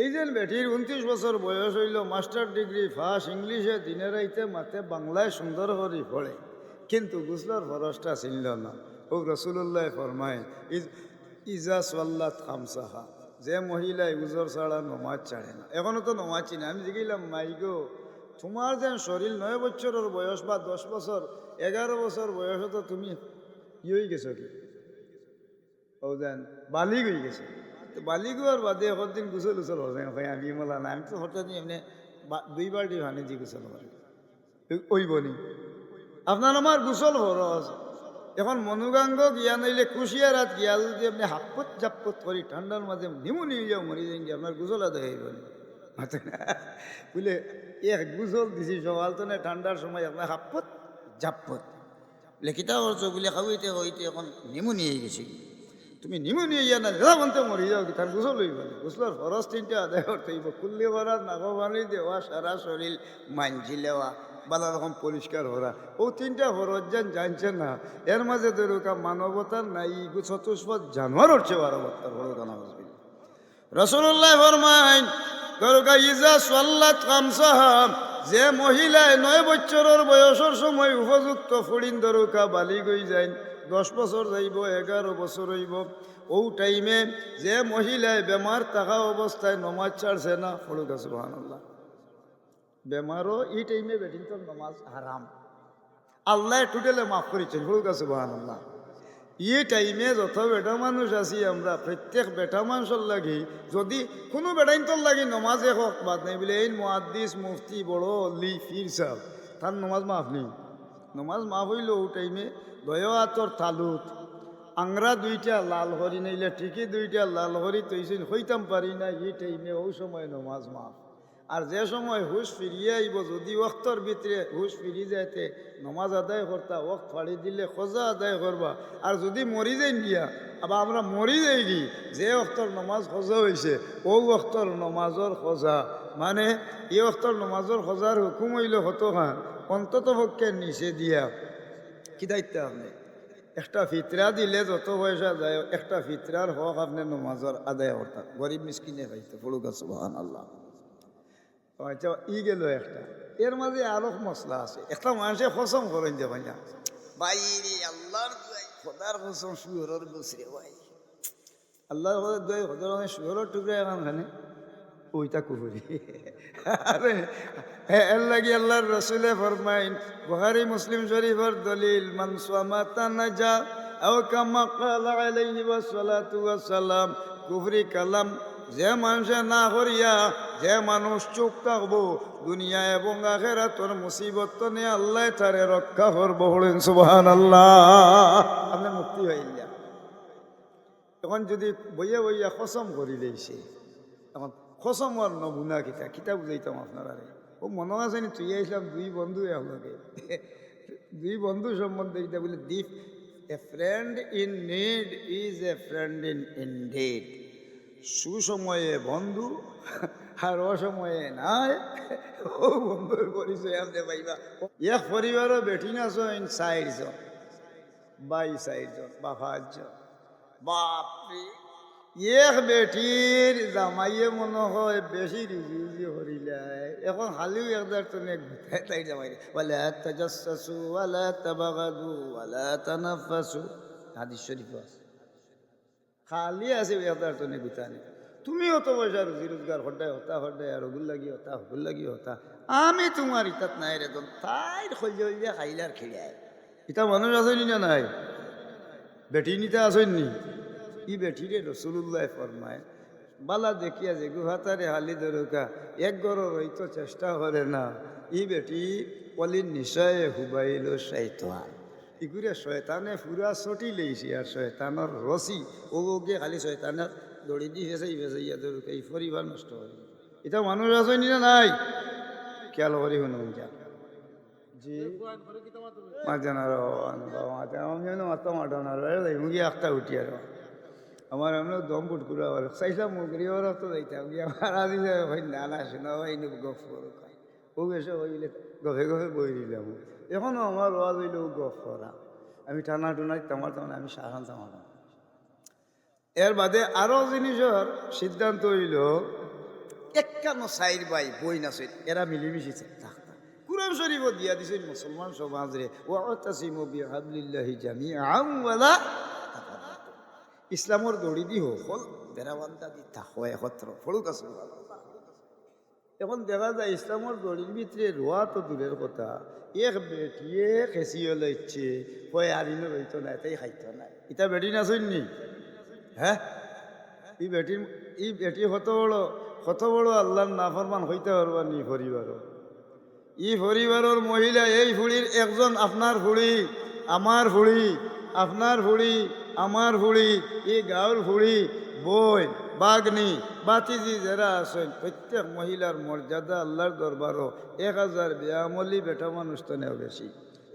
এই যে বেটির উনত্রিশ বছর বয়স হইল, মাস্টার ডিগ্রি ফার্স্ট ইংলিশে দিনে রাইতে মাতে বাংলায় সুন্দর করে পড়ে কিন্তু গুসলার ফরসটা চিনল না। ও রসুল্লাহ ফরমায়, ইজ সাল্লাত খামসাহা, যে মহিলায় উজর ছাড়া নমাজ ছাড়ে না। এখনও তো নমাজ চিনে। আমি দেখিলাম মাইগো তোমার যেন শরীর নয় বছরের বয়স বা দশ বছর, এগারো বছর বয়সে তো তুমি ই হয়ে গেছো কি? ও যেন বালি হয়ে গেছে। তো বালি বাদে দিন গুসল উসল হচ্ছে ভাই আমি মোলা না, আমি তো হঠাৎ এমনি দুই বাল্টি ভানে দি গুসল করি ওই বনি। আপনার আমার গুসল হরস। এখন মনুগাঙ্গ গিয়া নাইলে কুশিয়া রাত গিয়া যদি আপনি হাপ্পত জাপ্পত করি, ঠান্ডার মাঝে নিমুনি হয়ে যাও মরি যাই আপনার গুসল আদায় হয়ে বলি এক গুসল দিছি সকাল তো না, ঠান্ডার সময় আপনার হাপ্পত জাপ্পত। লেখিতা করছ বলে খাওয়াইতে হইতে, এখন নিমুনি হয়ে গেছি। তুমি নিমুনি ইয়া না বলতে মরি যাও তার গুসল হইব গুসলর ফরস তিনটা আদায় করতে হইব। কুল্লি ভরা নাগবানি দেওয়া, সারা শরীর মাঞ্জি লেওয়া, বালা রকম পরিষ্কার হরা ও তিনটা ফরজ যান জানছেন না, এর মাঝে ধরুকা মানবতার নাই চতুষ্পদ জানোয়ার উঠছে বারো বত্তর হলো কানা হসবিল রসুল্লাহ ফরমাইন গরুকা ইজা সাল্লাত কামসাহাম যে মহিলায় নয় বছরের বয়সের সময় উপযুক্ত ফুড়িন দরুকা বালি গই যাইন দশ বছর যাইব, এগারো বছর হইব। ও টাইমে যে মহিলায় বেমার থাকা অবস্থায় নমাজ ছাড়ছে না। ফলুক আছে আল্লাহ বেমারও এই টাইমে বেটিং তো নমাজ হারাম। আল্লাহ টুটেলে মাফ করেছেন ফলুক আছে আল্লাহ এই টাইমে যত বেটা মানুষ আছি আমরা, প্রত্যেক বেটা মানুষের লাগি, যদি কোনো বেটাইন্তর লাগি নমাজে হোক, বাদ নাই বলে, এই মহাদিস মুফতি, বড় অলি ফির সাহ তার নমাজ মাফ নেই। নমাজ মাফ হইল ও টাইমে দয়াতর তালুত। আংরা দুইটা লাল হরি নাইলে ঠিকই দুইটা লাল হরি তৈছেন হইতাম পারি না এই টাইমে ওই সময় নমাজ মাফ। আর যে সময় হুশ ফিরিয়ে আইব, যদি ওক্তর ভিতরে হুশ ফিরি যাইতে, নমাজ আদায় করতা, ওক্ত ফাড়ি দিলে খোঁজা আদায় করবা। আর যদি মরি যাই গিয়া, আবার আমরা মরি যাই কি যে অক্তর নমাজ খোঁজা হয়েছে ও অক্তর নমাজর খোঁজা। মানে এই অক্তর নমাজর খোঁজার হুকুম হইল হতো খান অন্তত পক্ষে নিচে দিয়া কি দায়িত্ব আপনি? একটা ফিতরা দিলে যত পয়সা যায়, একটা ফিতরার হক আপনি নমাজর আদায় করতাম গরিব মিসকিনে খাইতে পড়ুক সুবাহান আল্লাহ আচ্ছা ই গেল একটা। এর মাঝে আরও মশলা আছে। একটা মানুষে খসম করেন যে ভাইয়া বাইরে আল্লাহর খোদার খসম শুহরের বসরে ভাই। আল্লাহর খোদার মানে শুহরের টুকরা এখন। খানে ওইটা কুহুরি আরে লাগি আল্লাহর রসুলে ফরমাইন বুহারি মুসলিম শরীফর দলিল, মান সামাতা নাজা আও কামা ক্বালা আলাইহি ওয়াসসালাতু ওয়াসসালাম কুফরি কালাম, যে মানুষে না করিয়া, যে মানুষ চুপ থাকব, দুনিয়া এবং আখেরা তোর মুসিবত নিয়ে আল্লাহ তারে রক্ষা করব বলেন সুবহান আল্লাহ আপনি মুক্তি হইলা এখন যদি বইয়া বইয়া খসম করি দিয়েছে এখন খসমর নমুনা কিতা কিতা বুঝাইতাম আপনারা ও মনে আছে নি তুই আইসলাম দুই বন্ধু আমাকে দুই বন্ধু সম্বন্ধে এটা বলে দিফ a friend in need is a friend in indeed সুসময়ে বন্ধু আর অসময়ে নাই ও বন্ধুর পরিচয় আপনি পাইবা। এক পরিবারও বেঠি না ইন চার জন বাই চার জন বা পাঁচজন বাপরে! এক বেটির জামাইয়ে মনে হয় বেশি রিজি রিজি হরিলাই এখন হালিও একদার তো গুথাই তাই জামাই ওয়ালা তাজাসসু ওয়ালা তাবাগাদু ওয়ালা তানাফাসু হাদিস শরীফ আছে। খালি আছে একদার তো গুথানি তুমি তো পয়সা রুজি রোজগার হড্ডায় হতা হড্ডায় আর হগুল লাগি হতা হগুল লাগি হতা। আমি তোমার ইতাত নাই রে তোর তাই খলজে খলজে খাইলার খেলিয়ায় ইতা মানুষ আসেনি না নাই? বেটি নিতে আসেননি ই বেঠিরে রসুল্লাহ ফরমায় বালা দেখিয়া যে গুহাতারে হালি দরকা এক গড় হইতো চেষ্টা করে না ই বেটি পলির নিশয়ে হুবাইল শৈতান ইগুরে শয়তানে পুরা চটি লেইছে আর শয়তানের রসি ও ওকে খালি শয়তানের দড়ি দি ফেসাই ফেসাইয়া দরকা এই পরিবার নষ্ট করে এটা মানুষ আসেনি না নাই খেয়াল করি শুনুন যা জি মাঝানার মাথা আমি মাথা মাঠানার মুগি একটা উঠি আর আমার আমরা দম করে আবার চাইছিলাম মুগরি ওরা তো যাইতাম গিয়ে আমার আজি ভাই নানা শোনা ভাই নি গফ করো ও গেছে হইলে গফে গফে বই দিলাম এখনও আমার ওয়াজ হইলে ও গফ করা আমি টানা টুনাই তামার তামান আমি সাহান তামার এর বাদে আরও জিনিসের সিদ্ধান্ত হইল, একান্ন সাইর বাই বই নাচেন এরা মিলিমিশি থাকতা কুরআন শরীফও দিয়া দিছেন মুসলমান সমাজরে ওয়াতাসিমু বিহাবলিল্লাহি জামিআন ওয়ালা ইসলামর দড়ি দি হল বেড়াবান্ধা দি থাকো একত্র ফলুক আছে এখন দেখা যায় ইসলামর দড়ির ভিতরে রোয়া তো দূরের কথা। এক বেটিয়ে খেসিয়ে লইছে কয় আরিনো রইতো না এটাই খাইতো না ইটা বেটি নাচইনি হ্যাঁ ই বেটির ই বেটি কত বড় কত বড় আল্লাহর নাফরমান হইতে পারবা নি পরিবার ই পরিবারের মহিলা, এই ফুড়ির একজন আপনার ফুড়ি আমার ফুড়ি আপনার ফুড়ি আমার ফুড়ি এই গাঁর ফুড়ি বই, বাগনি, বাতিজি যারা আছেন, প্রত্যেক মহিলার মর্যাদা আল্লাহর দরবারও এক হাজার বেয়ামলি বেটা মানুষ তো নেও বেশি।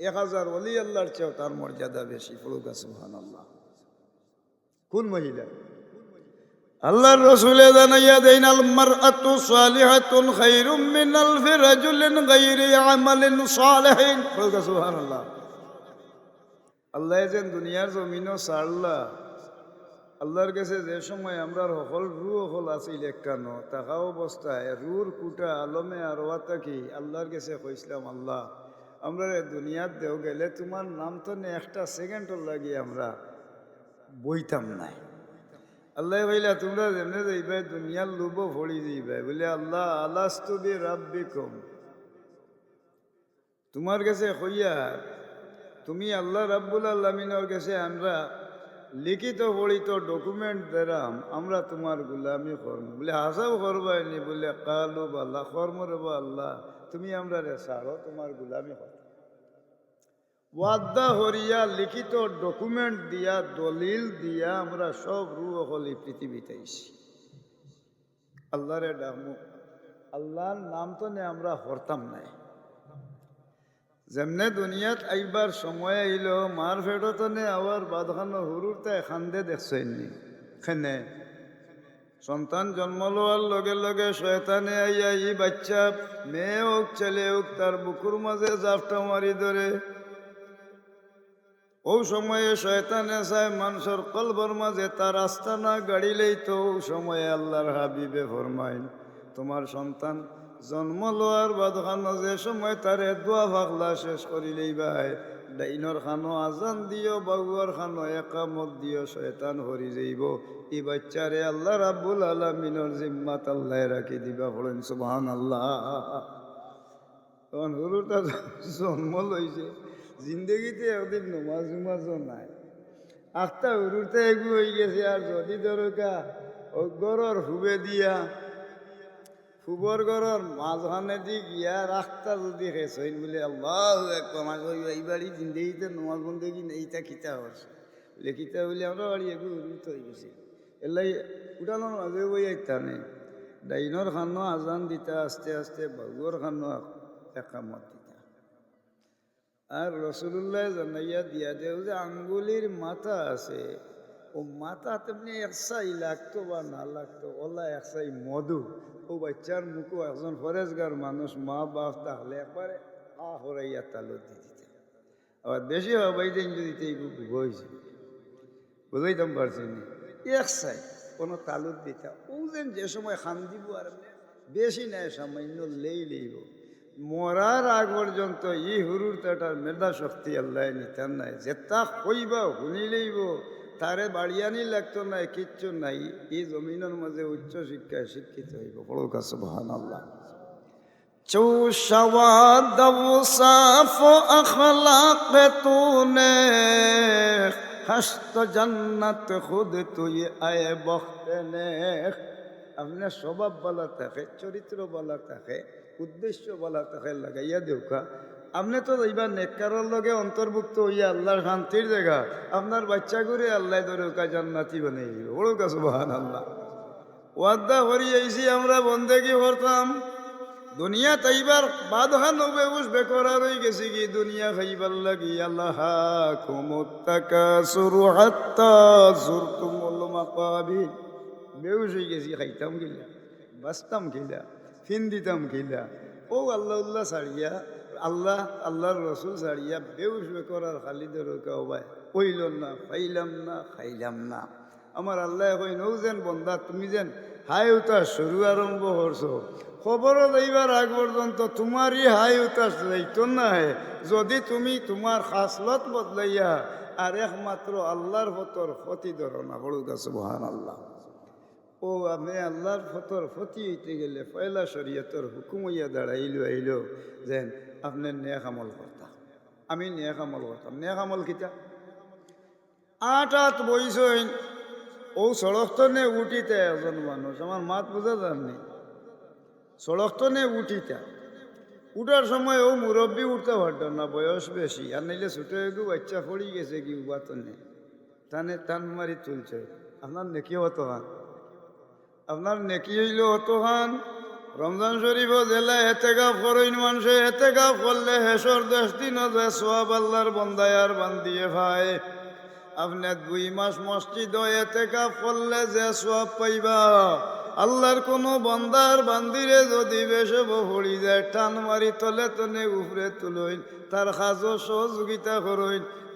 এক হাজার অলি আল্লাহর চেয়েও তার মর্যাদা বেশি। ফুলুক সুহান আল্লাহ কোন মহিলা? আল্লাহর রসুলে জানাইয়া দেন, আল মারআতু সালিহাতুন খায়রুম মিন আলফি রাজুলিন গায়রি আমালিন সালিহিন। ফুলুক সুবহানাল্লাহ। আল্লাহ যেন দুনিয়ার জমিনও ছাড়লা আল্লাহর কাছে যে সময় আমরা সকল রু সকল আছিল একানো থাকা অবস্থায় রুর কুটা, আলমে আর থাকি আল্লাহর কাছে কইছিলাম, আল্লাহ, আমরা দুনিয়ার দেও গেলে তোমার নাম তো নে একটা সেকেন্ডর লাগি আমরা বইতাম নাই। আল্লাহ ভাইলা তোমরা যেমনে যাইবে, দুনিয়ার লুব ফড়ি যাইবে। বলে আল্লাহ আলাস্তু বি রাব্বিকুম। তোমার কাছে কইয়া তুমি আল্লাহ রাব্বুল আল্লামিনের কাছে আমরা লিখিত পড়িত ডকুমেন্ট দেরাম, আমরা তোমার গুলামি কর্ম। বলে হাসাও করবাই নি বলে, কালু বাল্লা কর্ম রব আল্লাহ, তুমি আমরা রে সারো তোমার গুলামি কর। ওয়াদ্দা হরিয়া লিখিত ডকুমেন্ট দিয়া, দলিল দিয়া আমরা সব রু হলি পৃথিবীতে আল্লাহরে ডাকমু। আল্লাহর নাম তো নে আমরা হরতাম নাই। যেমনে দুনিয়াত আইবার সময় আইল মার ফেরত নে আবার বাদখানো হুরুরতে খান্দে দেখছেননি খেনে, সন্তান জন্ম লওয়ার লগে লগে শয়তানে আইয়া ই বাচ্চা, মেয়ে হোক ছেলে হোক তার বুকুর মাঝে জাফটা মারি ধরে ও সময়ে শয়তানে চায় মানুষের কলবর মাঝে তার আস্তানা গাড়িলেই তো সময়ে আল্লাহর হাবিবে ফরমাইন তোমার সন্তান জন্ম লওয়ার বাদ খানো যে সময় তারে দোয়া ফাগলা শেষ করিলেই ভাই ডাইনর খানো আজান দিও বাগুয়ার খানো একামত দিও শয়তান হরি যাইব ই বাচ্চারে আল্লাহ রাব্বুল আলমিনর জিম্মাত আল্লাহ রাখি দিবা বলেন সুবহান আল্লাহ তখন হরুটা জন্ম লইছে জিন্দগিতে ওদের নমাজ উমাজও নাই। আখটা উরুতে এগু হয়ে গেছে আর যদি দরকা ও গরর হুবে দিয়া ফুবর গরর মাঝখানে দি গিয়া রাখতা যদি খেসইন বলে, আল্লাহ কমাজ এইবারই জিন্দগিতে নমাজ বন্দেগি এইটা খিতা হচ্ছে? বলে খিতা বলে, আমরা বাড়ি এগু উরুত হয়ে গেছে। এলাই উঠানোর মাঝে বই আইতা নেই। ডাইনর খানো আজান দিতা, আস্তে আস্তে বাগুর খানো একামত দিতা। আর রসুল্লাহ জানাইয়া দিয়া দেও যে, আঙ্গুলির মাথা আছে ও মাথা তেমনি একসাই লাগতো বা না লাগতো, ওলা একসাই মধু। ও বাচ্চার মুখও একজন ফরেজগার মানুষ, মা বাপ তাহলে একবারে আ হরাইয়া তালু দি দিতে আবার বেশি হবাই দিন যদি হয়েছে বুঝাইতাম পারছি না? একসাই কোনো তালুত দিতা। ও যেন যে সময় খান দিব আর বেশি নেয় সামান্য লেই লইব। মরার আগ পর্যন্ত ই হুরুর তাটার মেধা শক্তি আল্লাহ নিতাম নাই। যেটা কইবা শুনি লইব। তারে বাড়িয়ানি লাগতো নাই, কিচ্ছু নাই। এই জমিনের মাঝে উচ্চ শিক্ষায় শিক্ষিত হইব। বড় কাছে ভান আল্লাহ চৌশাওয়াদ সাফ আখলাক তুনে, হস্ত জান্নাত খুদ তুই আয় বখতেনে আপনার স্বভাব বলা থাকে, চরিত্র বলা থাকে, উদ্দেশ্য বলা থাকে, লাগাইয়া দেউকা আপনি তো এইবার নেককারের লগে অন্তর্ভুক্ত হইয়া আল্লাহর শান্তির জায়গা, আপনার বাচ্চা করে আল্লাহ দরকা জান্নাতি বানাই দিব। বড় কাছে বহান আল্লাহ ওয়াদ্দা হরি আইসি আমরা বন্দেগি করতাম। দুনিয়া তাইবার বাদহা নবে উস বেকরার হয়ে গেছি কি? দুনিয়া খাইবার লাগি, আল্লাহ কুমুত্তাকা সুরু হাত্তা সুরতুমুল মাকাবির বেউস হয়ে গেছি, খাইতাম গিলা, বাঁচতাম খিলা ফিন দিতাম খিলা ও আল্লাহ উল্লাহ ছাড়িয়া আল্লাহ, আল্লাহর রসুল ছাড়িয়া বেউস বেকরার খালি দরকা ভাই। কইল না পাইলাম না, খাইলাম না। আমার আল্লাহ কই, নৌ যেন বন্দা, তুমি যেন হাই উতাস শুরু আরম্ভ করছ। খবরও যাইবার আগ পর্যন্ত তোমারই হাই উতাস যাইতো না হে। যদি তুমি তোমার খাসলত বদলাইয়া আর একমাত্র আল্লাহর হতর ক্ষতি ধরো না গাছ মহান আল্লাহ ও আমি আল্লাহর ফতর ফতি হইতে গেলে পয়লা শরীয়তর হুকুম হইয়া দাঁড়াইলো, আইলো যেন আপনার নেক আমল করতাম আমি নেক আমল করতাম। নেক আমল কিতা? আট আট বইসইন ও সড়ক তো নে উঠিতে একজন মানুষ। আমার মাত বোঝা যাননি সড়ক তো নে উঠিতা। উঠার সময় ও মুরব্বী উঠতে পারত না, বয়স বেশি। আর নাইলে ছোটো একটু বাচ্চা পড়ি গেছে কি উবাতো নেই টানে টান মারি তুলছে। আপনার নেকি হতো হান আপনার নেকি হইল হতো হান রমজান শরীফ জেলা হেতে গাফ করইন মানুষে, হেতে গাফ করলে হেসর দশ দিন যে সোয়াব আল্লাহর বন্দায়ার বান্দিয়ে ভাই। আপনি দুই মাস মসজিদ এতে গাফ করলে যে সোয়াব পাইবা। আল্লাহর কোনো বন্দার বান্দিরে যদি বেশে ভরি যায়, টান মারি তলে তনে উপরে তুলইন, তার সাজো সহযোগিতা করইন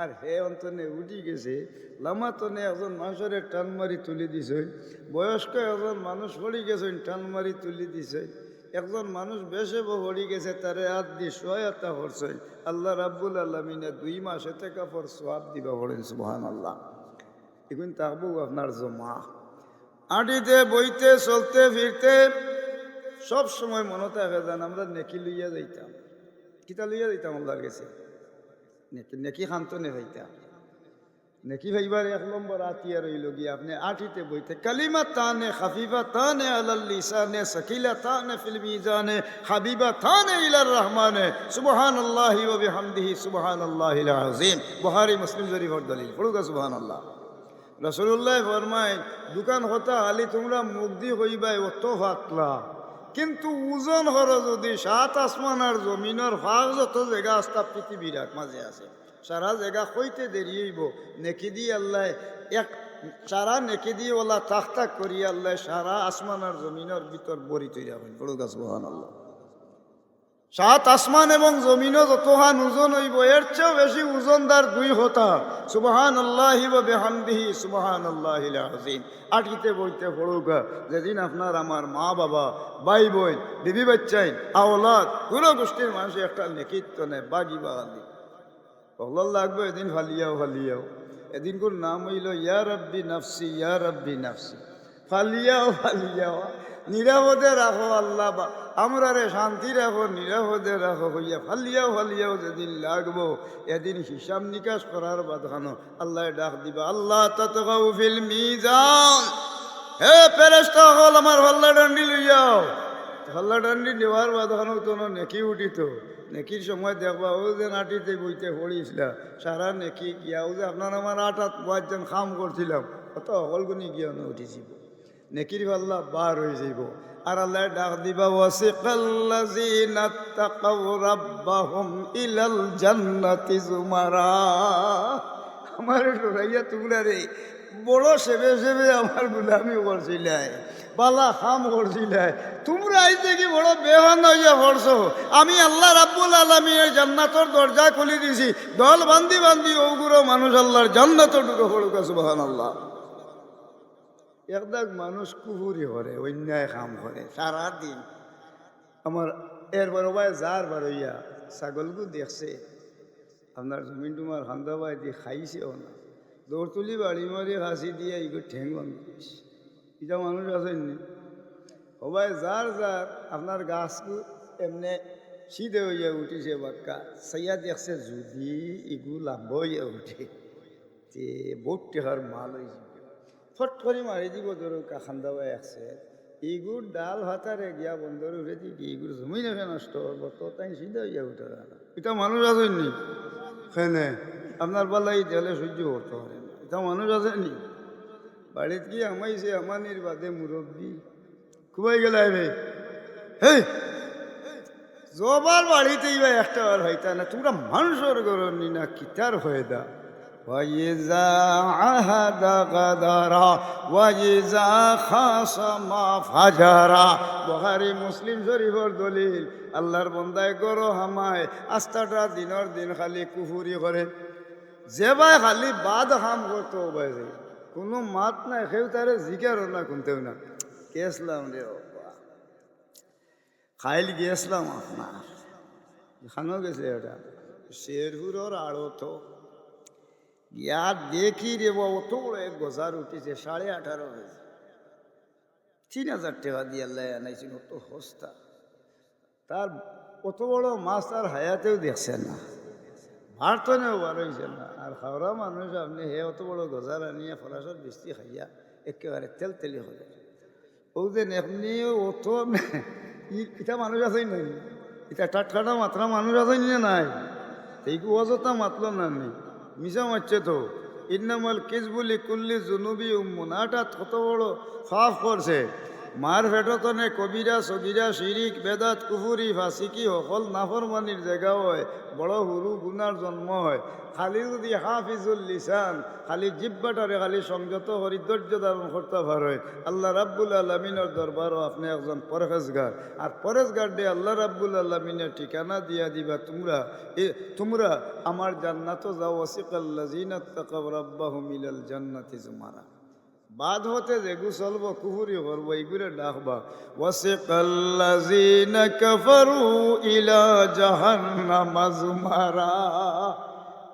আর হে অন্তনে উঠি গেছে লামাতনে একজন মানুষের টান মারি তুলি দিছে, বয়স্ক একজন মানুষ পড়ি গেছেন টান মারি তুলি দিছে, একজন মানুষ বেশে পড়ি গেছে, তারে হাত দিয়ে সহায়তা হরছে আল্লাহ রাব্বুল আলমিনে দুই মাসে থেকে পর সোয়াব দিবা বলেন সুবহান আল্লাহ এখন তাকবু আপনার জমা। আটিতে, বইতে, চলতে, ফিরতে, সব সময় মনে থাকে যান আমরা নেকি লইয়া যাইতাম। কিতা লইয়া যাইতাম আল্লাহর গেছে নেকি নেকি খান্ত নে ভাইতাম নেকি ভাইবার এক নম্বর আতিয়া রইল গিয়ে আপনি আঠিতে বইতে কালিমা তানে খাফিফা তানে আলাল লিসানে সাকিলা তানে ফিল মিজানে, হাবিবা তানে ইলার রহমানে সুবহানাল্লাহি ওয়া বিহামদিহি সুবহানাল্লাহিল আযীম। বুখারী মুসলিম শরীফের দলিল পড়ুকা সুবহানাল্লাহ। রাসূলুল্লাহ ফরমায় দোকান হতা আলি তোমরা মুখ দি হইবাই অত ফাতলা। কিন্তু ওজন হর যদি সাত আসমান আর জমিনের ফাঁক যত জায়গা আস্তা পৃথিবীর এক মাঝে আছে। সারা জায়গা কইতে দেরি হইব। নেকি দিয়ে আল্লাহ এক, সারা নেকি দিয়ে ওলা তাক তাক করি আল্লাহ সারা আসমান আর জমিনের ভিতর বড়ি তৈরি হবেন। বড় গাছ বহান আল্লাহ সাত আসমান এবং জমিনও যতহান ওজন হইব, এর চেয়েও বেশি ওজনদার দুই হতা। সুবহান আল্লাহি বেহামদিহি সুবহান আল্লাহ আজিম আটকিতে বইতে পড়ুকা, যেদিন আপনার আমার মা বাবা ভাই বোন বিবি বাচ্চাইন আওলাদ, পুরো গোষ্ঠীর মানুষ একটা নেকিত্ব নেয় বাগি বাগালি অল্লাহ লাগবে, এদিন ফালিয়াও ফালিয়াও এদিন কোন নাম হইল ইয়া রব্বি নাফসি, ইয়া রব্বি নাফসি। ফালিয়াও ফালিয়াও নিরাপদে রাখো আল্লাহ বা আমরা রে শান্তি রাখো, নিরাপদে রাখো হইয়া ফালিয়াও ফালিয়াও যেদিন লাগবো, এদিন হিসাব নিকাশ করার বাধানো। আল্লাহ ডাক দিবা, আল্লাহ ততগাউ ফিল মিজান। হে ফেরেস্তা হল আমার হল্লা ডান্ডি লইয়াও। হল্লা ডান্ডি নেওয়ার বাধানো তো নেকি উঠিত নেকির সময় দেখবা, ও যে নাটিতে বইতে পড়িছিলা সারা নেকি গিয়া, ও যে আপনার আমার আটাত পাঁচজন খাম করছিলাম। কত অকলগুনি গিয়া উঠিছিল নেকির পাল্লা বার হয়ে যাইব। আর আল্লাহ ডাক দিবা ওয়াসিকাল্লাযিনা তাকাউ রাব্বাহুম ইলাল জান্নাতি জুমারা। আমার ডরাইয়া তোমরা রে, বড় সেবে সেবে আমার গুলামি করছিলাই, বালা খাম করছিলাই। তোমরা আইতে কি বড় বেহান হইয়া পড়ছো। আমি আল্লাহ রাব্বুল আলমীর জান্নাতর দরজা খুলি দিছি। দল বান্ধি বান্ধি ওগুলো মানুষ আল্লাহর জান্নাতর ঢুকে পড়ুকা সুবাহান আল্লাহ একদাক মানুষ কুহুরি করে, অন্যায় কাম করে, সারাদিন। আমার এর বড় ভাই যার বারইয়া ছাগলগু দেখছে, আপনার জমিন টুমার খান্দাবাই দিয়ে খাইছেও না। দৌড় তুলি বাড়ি মারি হাসি দিয়ে এইগুলো ঠেং ভাঙি এটা মানুষ আছেননি সবাই যার যার আপনার গাছগু এমনি সিধে হইয়া উঠিছে বাক্কা সাইয়া দেখছে যদি ইগু লাভ হইয়া উঠে, তে বহুত টেকার মাল হয়েছে ফট করে মারি দিব ধরো খান্দাবাই আছে। ইগুর ডাল হাতারে গিয়া বন্ধর উঠে দিকে ইগুর জমি নেবে নষ্ট হব, তো তাই সিধা হইয়া উঠে না এটা মানুষ আসেননি হেনে আপনার বেলায় জলে সহ্য করতে পারে এটা মানুষ আসেনি বাড়িতে কি আমাইছে আমানির বাদে মুরব্বী খুবাই গেলে হে হে! জবার বাড়িতেই বা একটা বার হইতা না, তোমরা মানুষের গরনি না কিতার হয়ে দা وإذا عهد غدر وإذا خاصم فجر বহারি মুসলিম শরীফর দলিল আল্লাহর বন্দায় গরো হামায় আস্তাটা দিনের দিন খালি কুহুরি করে যে ভাই খালি বাদ হাম করতো ভাই কোনো মাত নাই সেও তারে জিকারও না কোনতেও না গেছলাম রে বাবা খাইল গিয়েছিলাম আপনার খানো গেছে এটা শেরপুরের আড়ো তো ইয়া দেখি রে অত বড় এক গজার উঠেছে সাড়ে আঠারো হয়েছে তিন হাজার টাকা দিয়ে আল্লাহ আনাইছিল অত হস্তা তার অত বড় মাছ তার হায়াতেও দেখছে না ভারতনেও বার হয়েছে না আর হাওড়া মানুষ আপনি হে অত বড় গজার আনিয়া ফরাসর বৃষ্টি খাইয়া একেবারে তেল তেলি হয়ে ও যে এমনি অত ইটা মানুষ আছে নাই এটা টাটকাটা মাত্রা মানুষ আছে নাই এইগু অযথা মাতলো না নেই মিশা হচ্ছে তো। ইন্নামাল কিসবুলি কুল্লি জুনুবি উম্মুন। আটা কত বড় সাফ করছে। মার ফেটতনে কবিরা, সগিরা, শিরিক, বেদাত, কুফুরি, ফাসিকি সকল নাফরমানির জায়গা হয়, বড় হুরু, গুনার জন্ম হয়। খালি যদি হাফিজুল লিসান, খালি জিব্বাটারে খালি সংযত হরিধৈর্য ধারণ করতে পারে। আল্লাহ রাব্বুল আলমিনের দরবারও আপনি একজন পরহেজগার। আর পরেজগার দিয়ে আল্লাহ রাব্বুল আলমিনের ঠিকানা দিয়া দিবা তোমরা। এ, তোমরা আমার জান্নাত যাও ওসিকাল্লাজিনাত তাকাব রাব্বাহুম ইলাল জান্নাতি জুমারা। বাদ হতে যেগু চলব কুহুরি করব, এইগুলো ডাকবা। ওয়াসিকাল্লাজিনা কাফারু ইলা জাহান্নামা জুমারা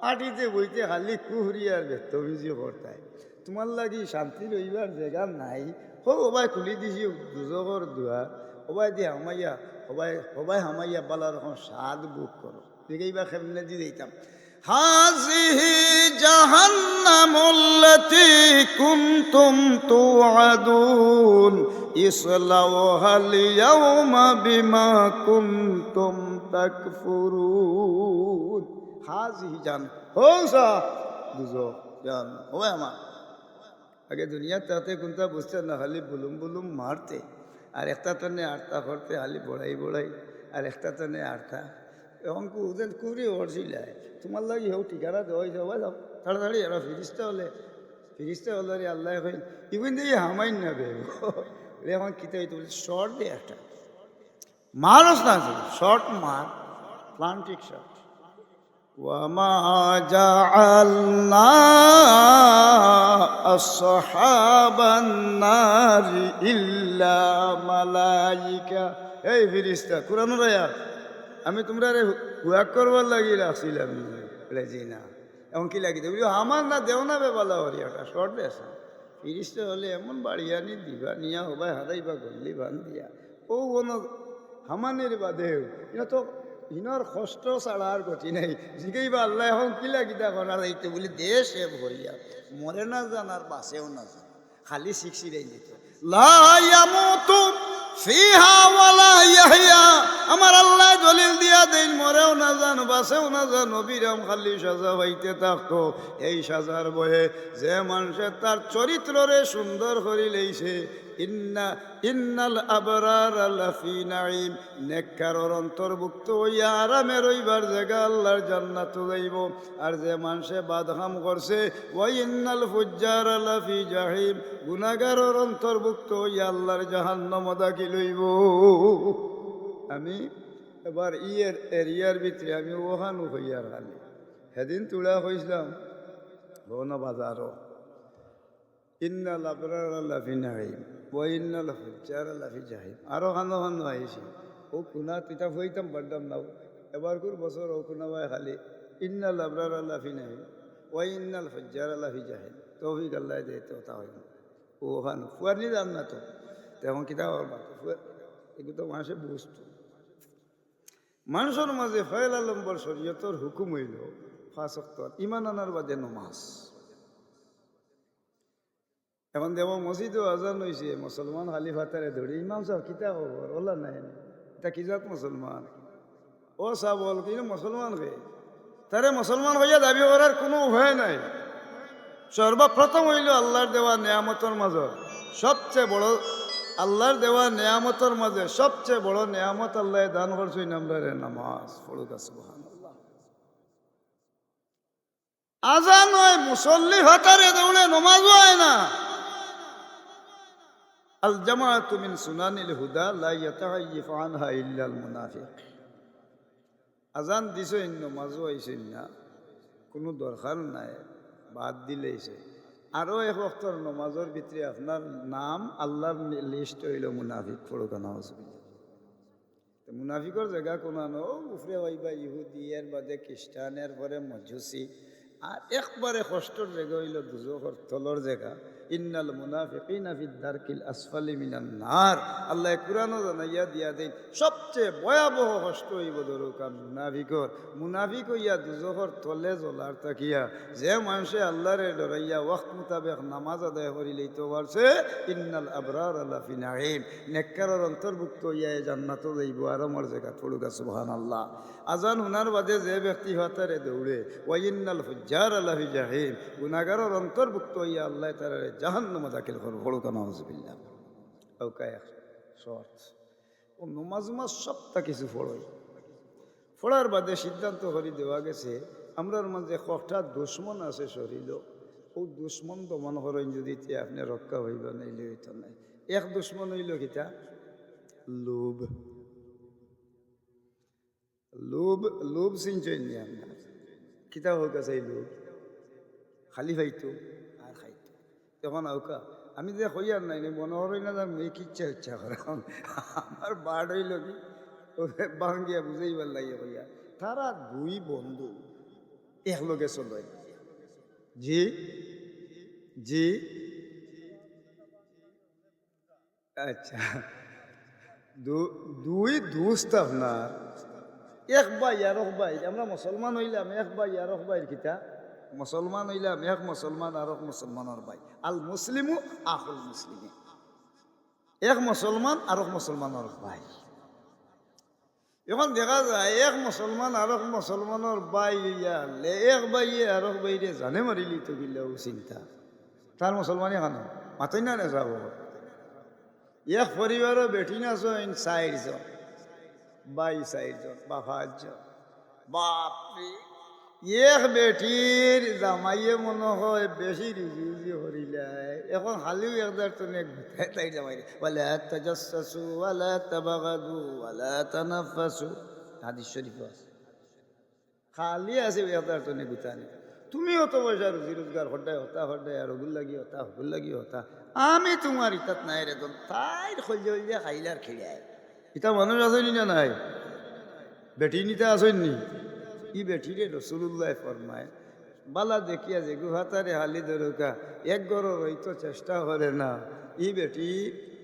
আটিতে বইতে খালি কুহুরি আর বেতমিজি করতাই তোমার লাগি শান্তি রইবার জায়গা নাই। হো, ওবাই খুলি দিছি দুজকর দুয়ার ওবাই দিয়ে হামাইয়া সবাই সবাই হামাইয়া বালার এখন স্বাদ বুক করো। দেখেইবা কেমনে দি দিতাম هذه جهنم التي كنتم توعدون اصلوها اليوم بما كنتم تكفرون هذه جهنم হোসা বুঝো জান হবে আমার আগে দুনিয়ার তাতে কোনটা বুঝতে না খালি বুলুম বুলুম মারতে আর একটা টানে আটটা করতে খালি বড়াই বড়াই আর একটা টানে আটটা এখন কুদেন কুড়ি হরছিলাই তোমার লাগি হোক ঠিকানা দেওয়াই যাওয়া যাও তাড়াতাড়ি এরা ফিরিস্তে হলে ফিরিস্তে হলে রে আল্লাহ কইন ইভেন দিয়ে হামাই না বে এখন কিতে হইতে বলি শর্ট দে একটা মারস না শর্ট মার প্লান্টিক শর্ট وما جعلنا أصحاب النار إلا ملائكة এই ফিরিস্তা কোরআন রায়া আমি তোমরা রে হুয়াক করবার লাগি রাখছিলাম বলে না। এমন কি লাগি? বলি, আমার না দেও না বেবালা হরি ওটা শর্ট দেশ ফিরিস্তা হলে এমন বাড়ি আনি, দিবা নিয়া হবাই, হারাইবা, গল্লি বান দিয়া ও কোনো হামানের বাদেও এটা তো ইনার কষ্ট ছাড়া আর গতি নাই। জিগাইবা আল্লাহ, এখন কি লাগিদা করার এইতে বলি, দেশ ভরিয়া। মরে না যান আর বাসেও না যান খালি শিখছিরাই দিত। ইয়াহইয়া আমার আল্লাহ দলিল দিয়া দেন, মরেও না যান বাসেও না যান, অবিরাম খালি সাজা হইতে থাকতো এই সাজার বয়ে যে মানুষের তার চরিত্ররে সুন্দর করি লইছে ইন্না, ইন্নাল আবরার লাফি নাইম নেককারর অন্তর্ভুক্ত হইয়া আরামে রইবার জায়গা আল্লাহর জান্নাত যাইব আর যে মানুষে বাদহাম করছে ওই ইন্নাল ফুজ্জার লাফি জাহিম। গুনাগারর অন্তর্ভুক্ত হইয়া আল্লাহর জাহান্নাম দাকি লইব আমি এবার ইয়ের এরিয়ার ভিতরে আমি ওহানু হইয়ার খালি সেদিন তুলা হয়েছিলাম ভবন বাজারও ইন্নাল আবরার লাফি নাহিম ও ইন্নাল ফুজ্জার লাফি জাহিম আরও খানো খানো আইছি ও কুনা তিতা হইতাম বাড্ডাম নাও এবার কোর বছর ও খালি ইন্নাল আবরার লাফি নাহিম ও ইন্নাল ফুজ্জার লাফি জাহিম তৌফিক আল্লাহ দে তো তা হয় ও খানো ফুয়ার নি দাম না তো? তেমন কিতা হওয়ার ফুয়ার এগুলো তো মানুষে বুঝতো। মানুষের মাঝে শরীয়তর হুকুম হইল ফাঁসক্তর ইমান আনার বাদে নমাজ। এখন দেব মসজিদও আজান হয়েছে মুসলমান খালি ফাতারে ধরি, ইমাম সাহেব কিতা খবর ওলা নাই এটা কি জাত মুসলমান? ও সাহ বল কিন্তু মুসলমান কে তারে মুসলমান হইয়া দাবি করার কোনো উভয় নাই। সর্বপ্রথম হইল আল্লাহর দেওয়া নিয়ামতর মাজত সবচেয়ে বড় আল্লাহর দেওয়া নেয়ামতর মাঝে সবচেয়ে বড় নিয়ামত আল্লাহ দান করছেন আমরা রে নামাজ পড়ুক সুবহানাল্লাহ। আজান হয়, মুসল্লি হতারে দৌড়ে নমাজ হয় না। আল জামাআত মিন সুনানিল হুদা, লা ইয়াতাহাইফ আনহা ইল্লাল মুনাফিক। আজান দিছেন নমাজও আইছেন না, কোনো দরকার নাই, বাদ দিলেইছে আরও এক বক্তর নমাজের ভিতরে আপনার নাম, আল্লাহর লিস্ট হইল মুনাফিক, পড়ুক নামাজ মুনাফিকর জায়গা কোনো আনো, উফরে হইবা ইহুদি এর বাদে খ্রিস্টানের পরে মজুসি আর একবারে কষ্টর জায়গা হইল দুজোহর তলর জায়গা। ইন্নাল মুনাফিকিনা দারকিল আসফালি মিনান নার। আল্লাহ কুরআনও জানাইয়া দিয়া দেন, সবচেয়ে ভয়াবহ কষ্ট হইব দরকার মুনাফিকর মুনাফিক হইয়া দুজোহর তলে জ্বলার তাকিয়া, যে মানুষে আল্লাহরে ডরাইয়া ওয়াক্ত মোতাবেক নামাজ আদায় করিলেই তো পারছে, ইন্নাল আবরার আল্লাহ ফি নাঈম। নেককারর অন্তর্ভুক্ত হইয়া জান্নাতও যাইব আরামর জায়গা পড়ুকা, সুবহানাল্লাহ। আজান হুনার বাদে যে ব্যক্তি হতারে দৌড়ে ওয়াইন্নাল হুজ্জার আল্লাহ জাহিম, গুনাহগারর অন্তর্ভুক্ত হইয়া আল্লাহ তারারে জাহান্নামে দাখিল করব। পড়ুকা, নাউজুবিল্লাহ। ওকায় শর্ট ও নমাজ মাস সবটা কিছু ফড়ই ফোড়ার বাদে সিদ্ধান্ত করি দেওয়া গেছে, আমরার মাঝে কটা দুশ্মন আছে শরীর ও দুশ্মন দমন করেন যদি আপনি রক্ষা হইব, নাইলে হইত নাই এক দুশ্মন হইল কিতা? লোভ। লোভ লোভ চিনছেন নি আপনার কিতা হোক আছে এই খালি খাইতো আর খাইতো তখন আউকা আমি যে হইয়ার নাই নি মনে হরই না যার মেয়ে কিচ্ছা ইচ্ছা করে আমার বাড় হইল কি বাঙ্গিয়া বুঝাইবার লাগে হইয়া তারা দুই বন্ধু একলগে চলয় জি জি আচ্ছা দুই দুস্ত আপনার এক ভাই আর ভাই, আমরা মুসলমান হইলাম, এক ভাই আর ভাইয়ের কিতা মুসলমান হইলাম, এক মুসলমান আর মুসলমানের ভাই। আল মুসলিমু আহুল মুসলিমে এক মুসলমান আর মুসলমানের ভাই। এখন দেখা যায়, এক মুসলমান আর মুসলমানের ভাই ইয়ালে, এক ভাইয়ে আর ভাইরে জানে মারিলি তো গিলাও চিন্তা। তার মুসলমানে খানো মাতই না না যাব এক পরিবারও বেটি না চইন বাই চারজন বা পাঁচজন। বাপরে, এক বেটির জামাইয়ে মনে হয় বেশি রিজি উজি হরিলাই এখন হালিও একদার তো তাই জামাই ওয়ালা তাজাসসু ওয়ালা তাবাগাদু ওয়ালা তানাফাসু। হাদিস শরীফ আছে। খালি আছে একদার তো নে গুতানি তুমিও তো পয়সা, রুজি রোজগার হটাই হতা হটাই আর ওগুল লাগি হতা হগুল লাগি হতা। আমি তোমার ইতাত নাই রে, তো তাই খলজে খাইলার খেড়ায় ইতা মানুষ আসেনি না নাই? বেটি নিতে আসেননি ই বেঠিরে রসুল্লাহ ফরমায়, বালা দেখিয়া যে গুহাতারে হালি দরকা এক গড় রইতো চেষ্টা করে না। ই বেটি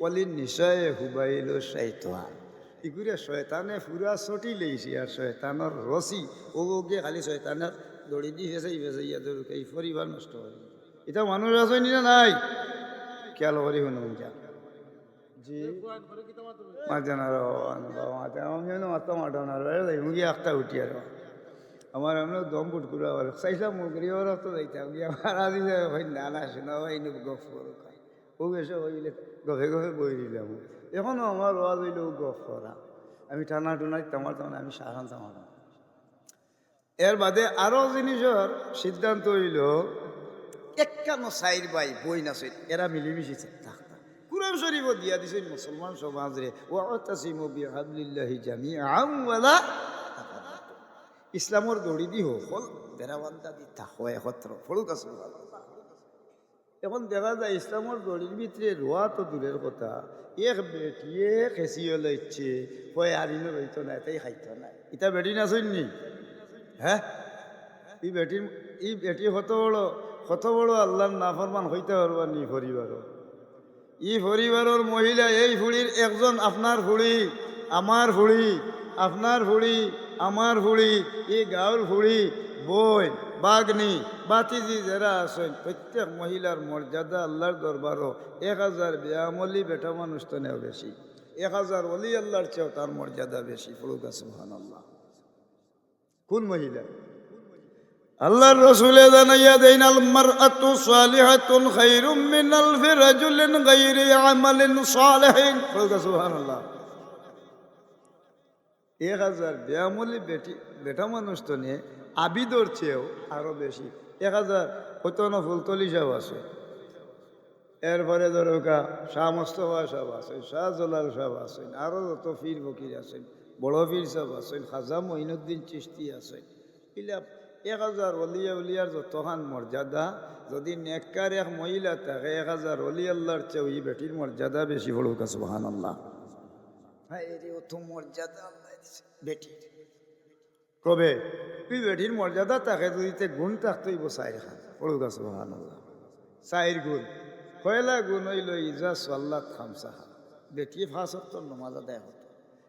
পলির নিশ্চয় হুবাইল শৈতান ইগুরে শয়তানে ফুরা চটি লেইছে আর শয়তানের রসি ও ওকে খালি শয়তানের দড়ি দি ফেসাই ফেসাইয়া দরকা এই পরিবার নষ্ট হয় এটা মানুষ আসেনি না নাই? খেয়াল করি শুনুন যা আর। আমার দম ফুট করে আর চাইছিলাম মুগরি ওর তো যাইতাম। গিয়ে আমার আজি ভাই না না শোনা ভাই নো গফ করো ও এসে হইলে গফে গফে বই দিলাম। এখনও আমার ওয়াজ হইলে ও গফ করা আমি টানা টুনাই তামার তামার আমি সাহান তামার এর বাদে আরও জিনিসের সিদ্ধান্ত হইল একান্ন সাইড বাই বই না এরা মিলিমিশি থাকতা কুরআন শরীফ দিয়া দিছেন মুসলমান সমাজরে ওয়াতাসিমু বিহাবলিল্লাহি জামিআন ওয়ালা ইসলামর দড়ি দি হল বেরাবান্দা দি থাকো একত্র, ফলুক আছে এখন দেখা যায় ইসলামর দড়ির ভিতরে রোয়া তো দূরের কথা, এক বেটিয়ে খেসিয়ে লইছে, কয় আরিনো রইতো না তাই খাইতো না ইটা বেটি না শুননি হ্যাঁ ই বেটির ই বেটি কত বড় কত বড় আল্লাহর নাফরমান হইতে পারবা নি পরিবারও ই পরিবারের মহিলা, এই ফুড়ির একজন আপনার ফুড়ি আমার ফুড়ি আপনার ফুড়ি আমার ফুড়ি এই গাঁর ফুড়ি বই, বাগনি, বাতিজি যারা আছেন, প্রত্যেক মহিলার মর্যাদা আল্লাহর দরবারও এক হাজার বেয়ামলি বেটা মানুষ বেশি। এক হাজার অলি আল্লাহর চেয়েও তার মর্যাদা বেশি। ফুড়ুক আছে মহান আল্লাহ কোন মহিলা? আল্লাহর রসুলে জানাইয়া দেন, আল মারআতু সালিহাতুন খায়রুম মিন আলফি রাজুলিন গায়রি আমালিন সালিহিন। বলতে সুবহানাল্লাহ। এক হাজার ব্যামলি বেটি, বেটা মানুষ তো নিয়ে আবিদর চেয়েও আরও বেশি। এক হাজার হতো না ফুলতলি সাহেব আছে। এরপরে ধরো কা শাহ মোস্তফা সাহেব আছেন শাহ জলাল সাহেব আছেন আরও যত ফির ফকির আছেন, বড় ফির সাহেব আছেন, খাজা মহিনুদ্দিন চিস্তি আছেন, এগুলা এক হাজার অলিয়া উলিয়ার যতখান মর্যাদা যদি নেককার এক মহিলা থাকে এক হাজার অলি আল্লাহর চেয়ে ওই বেটির মর্যাদা বেশি বড় কাছে বাহান আল্লাহ হ্যাঁ এর অত মর্যাদা আল্লাহ বেটির। কবে? তুই বেটির মর্যাদা তাকে যদি তে গুণ থাকতোই বসাই খান বড় কাছে বাহান আল্লাহ চাইর গুণ। কয়লা গুণ হইল ইজা সাল্লাত খামসা বেটিয়ে ফাঁস হতো নমাজ আদায় হতো।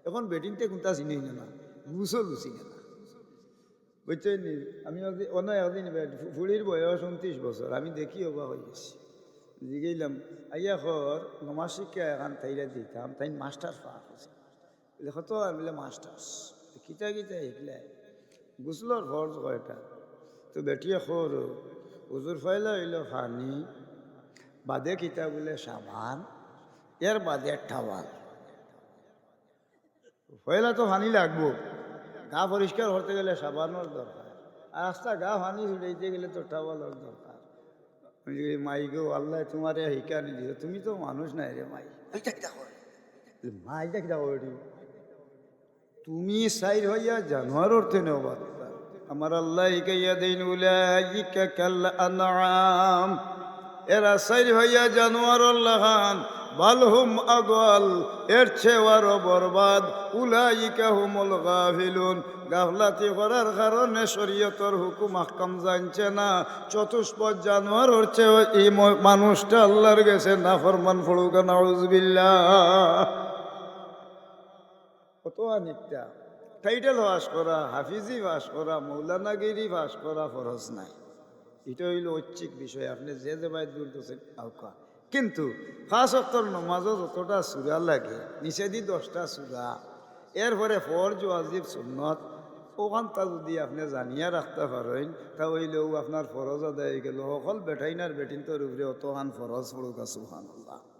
এখন বেটিনতে কোনটা চিনি না? গুছল চিনে না বুঝছেন আমি অন্য একদিন ফুড়ির বয়স উনত্রিশ বছর, আমি দেখি অবাক হয়ে গেছি। জিগেইলাম আইয়া খর নমাজ শিক্ষা এখন তাইরা দিতাম, তাই মাস্টার পাওয়া হয়েছে লেখো তো আমি বলে মাস্টার্স। কিতা কিতা শিখলে গুছলর ফর্জ কয়টা? তো বেটিয়ে খর হুজুর ফাইলা হইল ফানি, বাদে কিতা বলে সাবান, এর বাদে টাওয়াল পয়লা তো পানি লাগবো। গা পরিষ্কার হতে গেলে সাবানোর দরকার। আর রাস্তা গা পানি ছুটাইতে গেলে তো টাওয়ালের দরকার। মাই গো আল্লাহ তোমার শিকানি দিছে। তুমি তো মানুষ নাই রে মাই। মাই এটা কিতা করে তুমি সাইর হইয়া জানোয়ার অর্থে নেও বার্তা আমার আল্লাহ শিকাইয়া দিন উলাইকা কাল আনআম। এরা সাইর হইয়া জানোয়ার লাহান বালহুম আগল, এর চেয়ে বরবাদ। উলাইকা হুমুল গাফিলুন। গাফলাতি করার কারণে শরীয়তর হুকুম আহকাম জানছে না। চতুষ্পদ জানোয়ার হচ্ছে এই মানুষটা আল্লাহর গেছে না ফরমান ফড়ুকা নাউজবিল্লাহ। কত অনেকটা টাইটেল পাস করা, হাফিজি পাস করা, মৌলানাগিরি পাস করা ফরজ নাই। এটা হইল ঐচ্ছিক বিষয়। আপনি যে যে বাইর দূর আউকা কিন্তু ফার্স্ট অক্টর নমাজও যতটা সুরা লাগে, নিষেধি দশটা সুরা। এরপরে ফরজ ওয়াজিব সুন্নত ওখানটা যদি আপনি জানিয়া রাখতে পারেন, তা হইলেও আপনার ফরজ আদায় গেল। সকল বেটাইনার বেটিন তোর উপরে অতখান ফরজ পড়ুক সুহান